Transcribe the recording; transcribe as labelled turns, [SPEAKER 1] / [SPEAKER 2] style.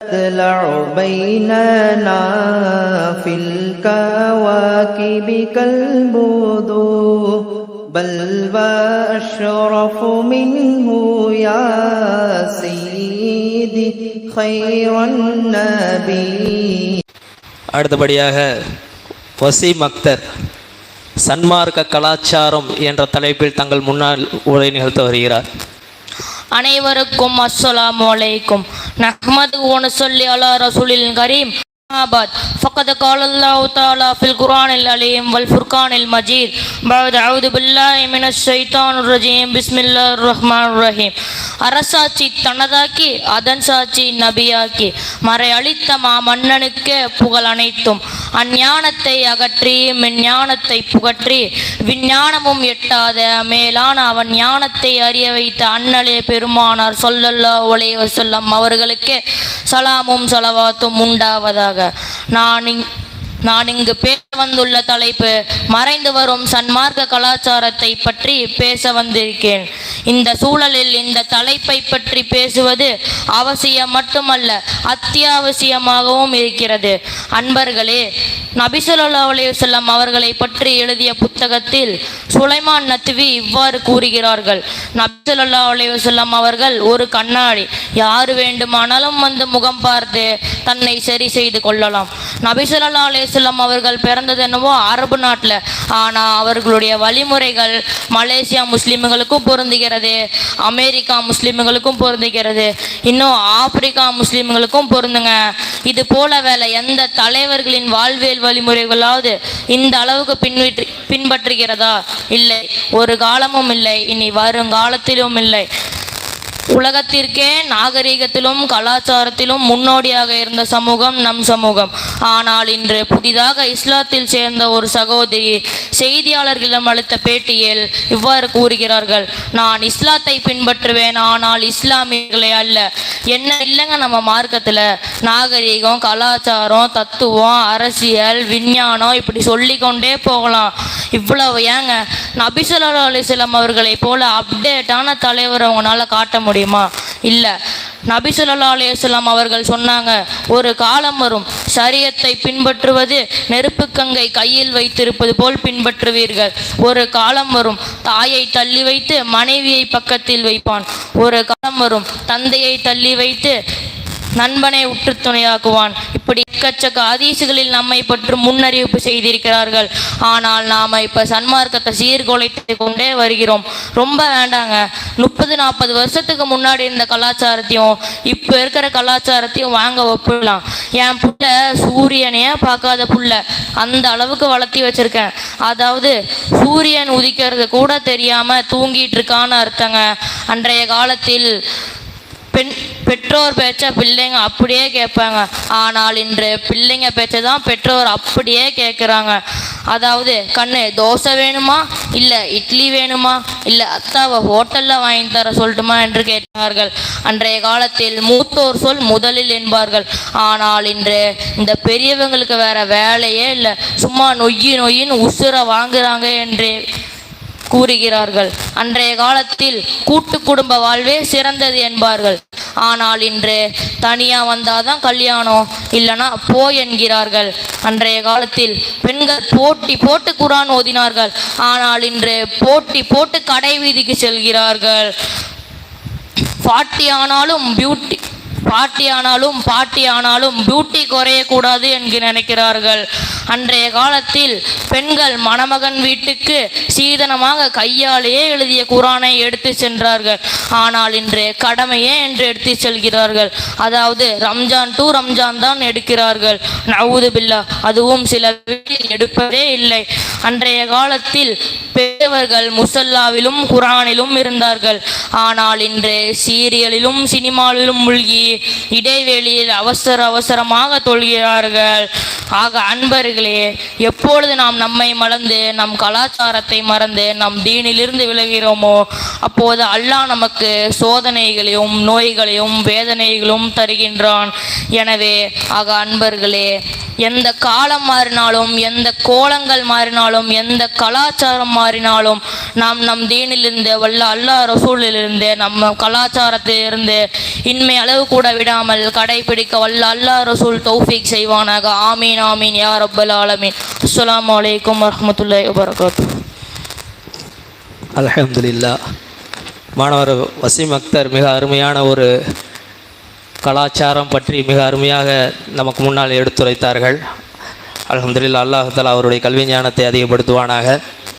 [SPEAKER 1] تطلع بيننا في الكواكب كالبدور بل وأشرف منه يا سيدي خير النبي
[SPEAKER 2] அடுத்தபடியாக வசீம் அக்தர் சன்மார்க்க கலாச்சாரம் என்ற தலைப்பில் தங்கள் முன்னால் உரை நிகழ்த்த வருகிறார்
[SPEAKER 3] அனைவருக்கும் அஸ்ஸலாமு அலைக்கும் நஹ்மது சொல்லி அலா ரசூலின் கரீம். بعد فقد قال الله تعالى في القرآن العليم والفرقان المجيد بعد أعوذ بالله من الشيطان الرجيم بسم الله الرحمن الرحيم அரசாட்சி தனதாக்கி அதன் சாட்சி நபியாக்கி மறை அளித்த மா மன்னனுக்கு புகழ் அனைத்தும் அஞ்ஞானத்தை அகற்றி மெஞ்ஞானத்தை புகற்றி விஞ்ஞானமும் எட்டாத மேலான அவன் ஞானத்தை அறிய வைத்த அண்ணலே பெருமானார் சொல்லல்லா ஒலே வசல்லம் அவர்களுக்கு சலாமும் சலவாத்தும் உண்டாவதாக நான் இங் நான் இங்கு பேச வந்துள்ள தலைப்பு மறைந்து வரும் சன்மார்க்க கலாச்சாரத்தை பற்றி பேச வந்திருக்கேன். இந்த சூழலில் இந்த தலைப்பை பற்றி பேசுவது அவசியம் மட்டுமல்ல அத்தியாவசியமாகவும் இருக்கிறது. அன்பர்களே நபிசுல்லா அலையுசல்லம் அவர்களை பற்றி எழுதிய புத்தகத்தில் சுலைமான் நத்வி இவ்வாறு கூறுகிறார்கள். நபிசுல்லா அலையுசல்லம் அவர்கள் ஒரு கண்ணாடி யார் வேண்டுமானாலும் வந்து முகம் பார்த்து தன்னை சரி செய்து கொள்ளலாம். நபிசுல்லா அலையுசல்லம் அவர்கள் பிறந்தது என்னவோ அரபு நாட்டில். ஆனால் அவர்களுடைய வழிமுறைகள் மலேசியா முஸ்லீம்களுக்கும் பொருந்துகிறது அமெரிக்கா முஸ்லிம்களுக்கும் பொருந்துகிறது இன்னும் ஆப்பிரிக்கா முஸ்லிம்களுக்கும் பொருந்துங்க. இது போல வேலை எந்த தலைவர்களின் வாழ்வியல் வழிமுறைகளாவது இந்த அளவுக்கு பின்பற்றி பின்பற்றுகிறதா? இல்லை. ஒரு காலமும் இல்லை. இனி வருங்காலத்திலும் இல்லை. உலகத்திற்கே நாகரிகத்திலும் கலாச்சாரத்திலும் முன்னோடியாக இருந்த சமூகம் நம் சமூகம். ஆனால் இன்று புதிதாக இஸ்லாத்தில் சேர்ந்த ஒரு சகோதரி செய்தியாளர்களிடம் அளித்த பேட்டியில் இவ்வாறு கூறுகிறார்கள் நான் இஸ்லாத்தை பின்பற்றுவேன் ஆனால் இஸ்லாமியர்களை அல்ல. என்ன இல்லைங்க நம்ம மார்க்கத்தில்? நாகரிகம் கலாச்சாரம் தத்துவம் அரசியல் விஞ்ஞானம் இப்படி சொல்லிக்கொண்டே போகலாம். இவ்வளவு ஏங்க? நபிசுல்லா அலிஸ்லாம் அவர்களை போல அப்டேட்டான தலைவர் அவங்களால காட்ட முடியுமா? இல்லை. நபிசுல்லா ஸல்லல்லாஹு அவர்கள் சொன்னாங்க ஒரு காலம் வரும் சரியத்தை பின்பற்றுவது நெருப்பு கங்கை கையில் வைத்திருப்பது போல் பின்பற்றுவீர்கள். ஒரு காலம் வரும் தாயை தள்ளி வைத்து மனைவியை பக்கத்தில் வைப்பான். ஒரு காலம் வரும் தந்தையை தள்ளி வைத்து நண்பனை உற்று துணையாக்குவான். இப்படி எக்கச்சக்க அதீசுகளில் நம்மை பற்றி முன்னறிவிப்பு செய்திருக்கிறார்கள். ஆனால் நாம் இப்போ சன்மார்க்கத்தை சீர்குலைத்து கொண்டே வருகிறோம். ரொம்ப வேண்டாங்க. முப்பது நாற்பது வருஷத்துக்கு முன்னாடி இருந்த கலாச்சாரத்தையும் இப்போ இருக்கிற கலாச்சாரத்தையும் வாங்க ஒப்பிடலாம். என் புள்ள சூரியனையே பார்க்காத புள்ள. அந்த அளவுக்கு வளர்த்தி வச்சிருக்கேன். அதாவது சூரியன் உதிக்கிறது கூட தெரியாம தூங்கிட்டு இருக்கான்னு அர்த்தங்க. அன்றைய காலத்தில் பெண் பெற்றோர் பேச்ச பிள்ளைங்க அப்படியே கேட்பாங்க. ஆனால் இன்று பிள்ளைங்க பேச்சை தான் பெற்றோர் அப்படியே கேட்குறாங்க. அதாவது கண்ணு தோசை வேணுமா? இல்லை இட்லி வேணுமா? இல்லை அத்தாவை ஹோட்டலில் வாங்கி தர சொல்லட்டுமா என்று கேட்டார்கள். அன்றைய காலத்தில் மூத்தோர் சொல் முதலில் என்பார்கள். ஆனால் இன்று இந்த பெரியவங்களுக்கு வேற வேலையே இல்லை. சும்மா நொய்யி நொய்யின்னு உசுரை வாங்குறாங்க என்று கூறுகிறார்கள். அன்றைய காலத்தில் கூட்டு குடும்ப வாழ்வே சிறந்தது என்பார்கள். ஆனால் இன்று தனியா வந்தாதான் கல்யாணம் இல்லைனா போ என்கிறார்கள். அன்றைய காலத்தில் பெண்கள் போட்டி போட்டு குரான் ஓதினார்கள். ஆனால் இன்று போட்டி போட்டு கடை வீதிக்கு செல்கிறார்கள். பாட்டி ஆனாலும் பியூட்டி பாட்டி ஆனாலும் பாட்டி ஆனாலும் பியூட்டி குறையக்கூடாது என்று நினைக்கிறார்கள். அன்றைய காலத்தில் பெண்கள் மணமகன் வீட்டுக்கு சீதனமாக கையாலேயே எழுதிய குரானை எடுத்து சென்றார்கள். ஆனால் இன்று கடமையே என்று எடுத்து செல்கிறார்கள். அதாவது ரம்ஜான் டு ரம்ஜான் தான் எடுக்கிறார்கள். நவுது பில்லா அதுவும் சில வீட்டில் எடுப்பதே இல்லை. அன்றைய காலத்தில் பெரியவர்கள் முசல்லாவிலும் குரானிலும் இருந்தார்கள். ஆனால் இன்று சீரியலிலும் சினிமாவிலும் மூழ்கி இடைவெளியில் அவசர அவசரமாக தொல்கிறார்கள் ஆக அன்பர்களே எப்பொழுது நாம் நம்மை மறந்து நம் கலாச்சாரத்தை மறந்து நம் தீனிலிருந்து விலகிறோமோ அப்போது அல்லாஹ் நமக்கு சோதனைகளையும் நோய்களையும் வேதனைகளும் தருகின்றான். எனவே ஆக அன்பர்களே எந்த காலம் மாறினாலும் எந்த கோலங்கள் மாறினாலும் எந்த கலாச்சாரம் மாறினாலும் நாம் நம் தீனிலிருந்து வல்ல அல்லாஹ் ரசூலிலிருந்து நம்ம கலாச்சாரத்திலிருந்து இன்மை அளவு கூட விடாமல் கடைபிடிக்க வல்ல அல்லாஹ் ரசூல் தௌஃபிக் செய்வானாக. ஆமீன். ஆமீன் யா ரப்பல் ஆலமீன் அஸ்லாம் வலைக்கம் வரமத்துல்லா வபரகாத்து
[SPEAKER 2] அலமதுல்லா மாணவர் வசீம் அக்தர் மிக அருமையான ஒரு கலாச்சாரம் பற்றி மிக அருமையாக நமக்கு முன்னால் எடுத்துரைத்தார்கள் அலமதுல்லா அல்லாஹ் அவருடைய கல்வி ஞானத்தை அதிகப்படுத்துவானாக